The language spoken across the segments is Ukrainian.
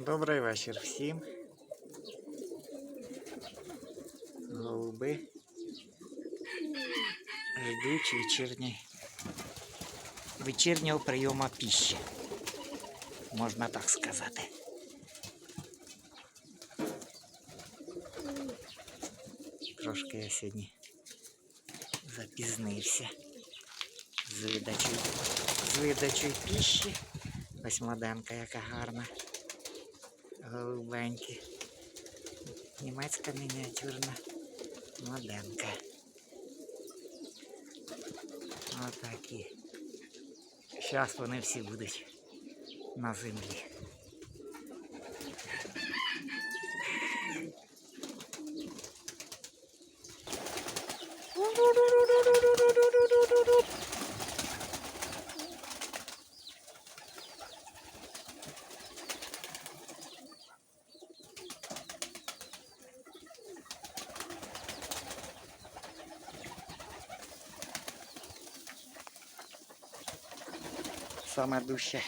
Добрий вечір всім. Голуби. Ждуть вечірні, вечірнього прийому пищі. Можна так сказати. Трошки я сьогодні запізнився з видачею, з видачею пищі. Ось моденка яка гарна. Голубенькі. Німецька мініатюрна моденка. Отакі. Зараз вони всі будуть на землі. Саме дужче,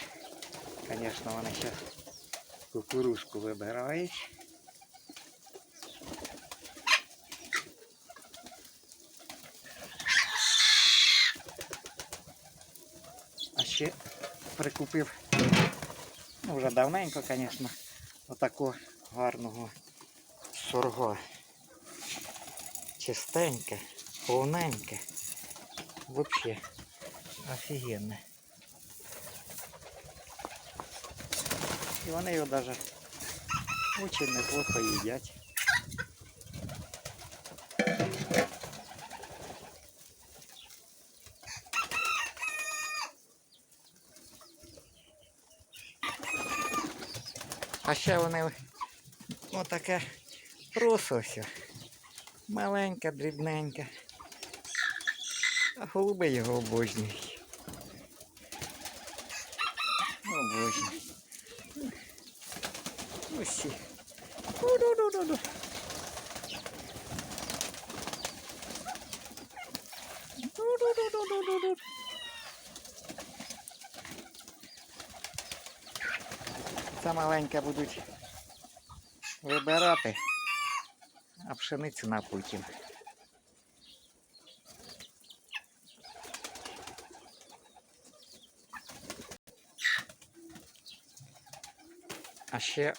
звісно, вони ще кукурузку вибирають. А ще прикупив, ну вже давненько, звісно, отакого гарного сорго. Чистеньке, повненьке. Взагалі офігенне. І вони його навіть дуже неплохо їдять. А ще вони отаке просо все. Маленьке, дрібненьке. А голуби його обожнюють. Обожнюють. Усі. Ду-ду-ду-ду-ду. Ду-ду-ду-ду-ду-ду. Це маленьке будуть вибирати, а пшеницю на потім. А ще,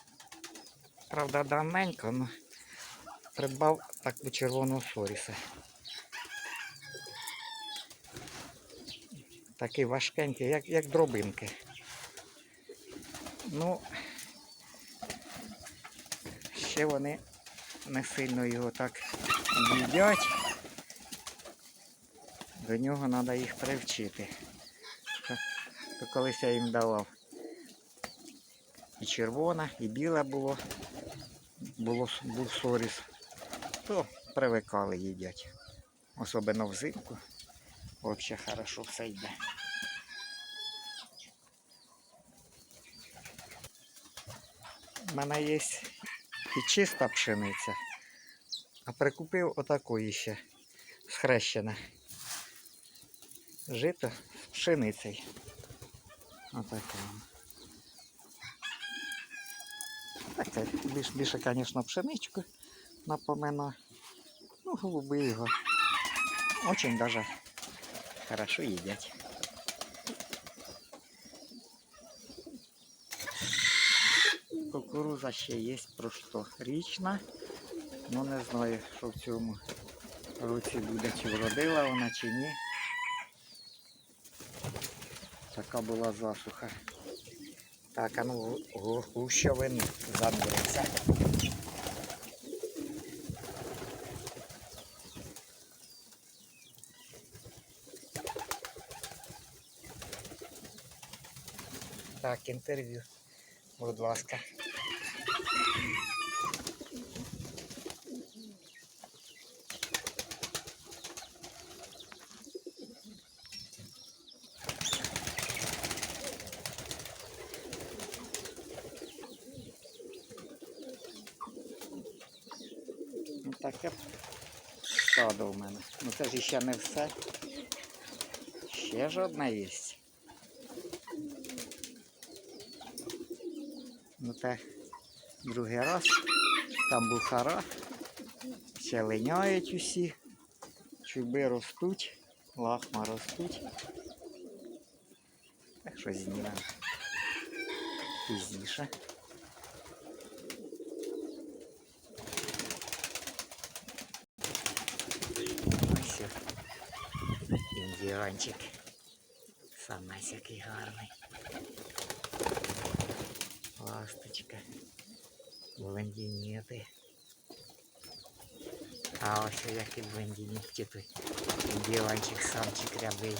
правда, давненько, ну, придбав таку червону соріса. Такий важкенький, як, як дробинки. Ну, ще вони не сильно його так їдять. До нього треба їх привчити. То колись я їм давав і червона, і біла було, було був соріс, то привикали їдять. Особливо взимку. Взагалі хорошо все йде. У мене є і чиста пшениця, а прикупив отакої ще схрещене. Жито з пшеницею. Отаке. воно. Так, це більш, більше, звісно, пшеничку напоминає. Ну, голуби його. Очень даже хорошо їдять. Кукуруза ще є просторічна. Ну не знаю, що в цьому році буде, чи вродила вона, чи ні. Така була засуха. Так, а ну гу- гущовини зануриться. Так, інтерв'ю. Будь ласка. Таке стадо в мене. Ну це ж ще не все. Ще ж одна є. Ну те другий раз. Там бухара. Ще линяють усі. Чуби ростуть, лахма ростуть. Так що знімемо пізніше. Ось о, індіанчик. Самець який гарний. Ласточка. Блондинети. А ось який і блондинітки тут. Індіанчик, самчик рябий.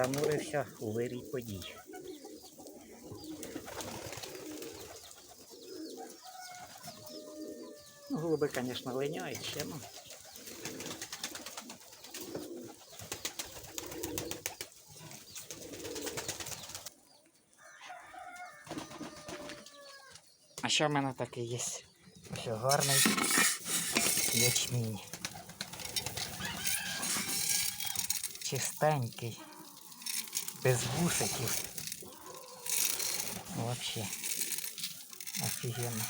Занурився у вирій подій. Ну, голуби, звісно, линяють ще, ну. А що в мене таке є? Що гарний ячмінь. Чистенький. Без гусиків. Вообще. Офігенно.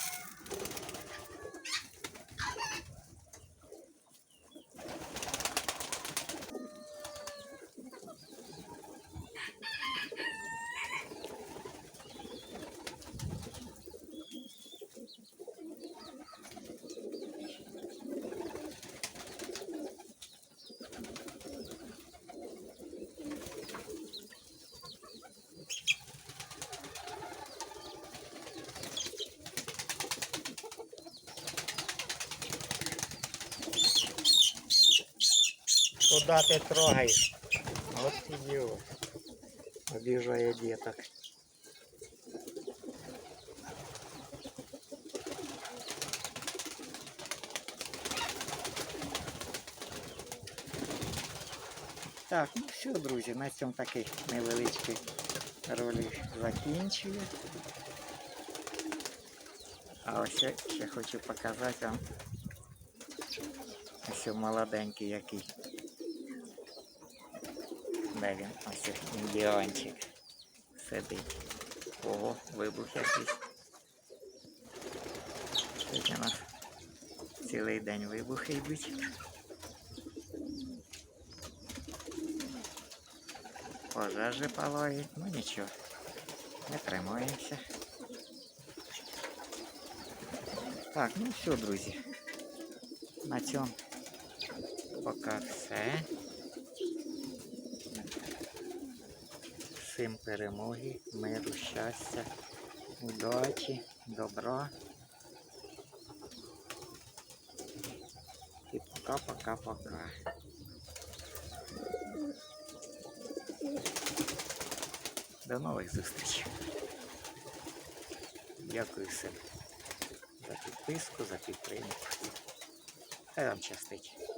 Куда ты трогаешь? Вот идиот. Обижая деток. Так, ну все, друзі, на цьому такий невеличкий ролик закінчую. А ось ще хочу показати вам ось молоденький який. Де він? Ось індіанчик сидить. Ого, вибух якийсь. Сьогодні у нас цілий день вибухи йдуть. Пожежі палають, ну нічого, не тримаємося. Так, ну все, друзі. На цьому поки все. Всім перемоги, миру, щастя, удачі, добра. І пока-пока-пока. До нових зустрічей. Дякую всім за підписку, за підтримку. Хай вам щастить.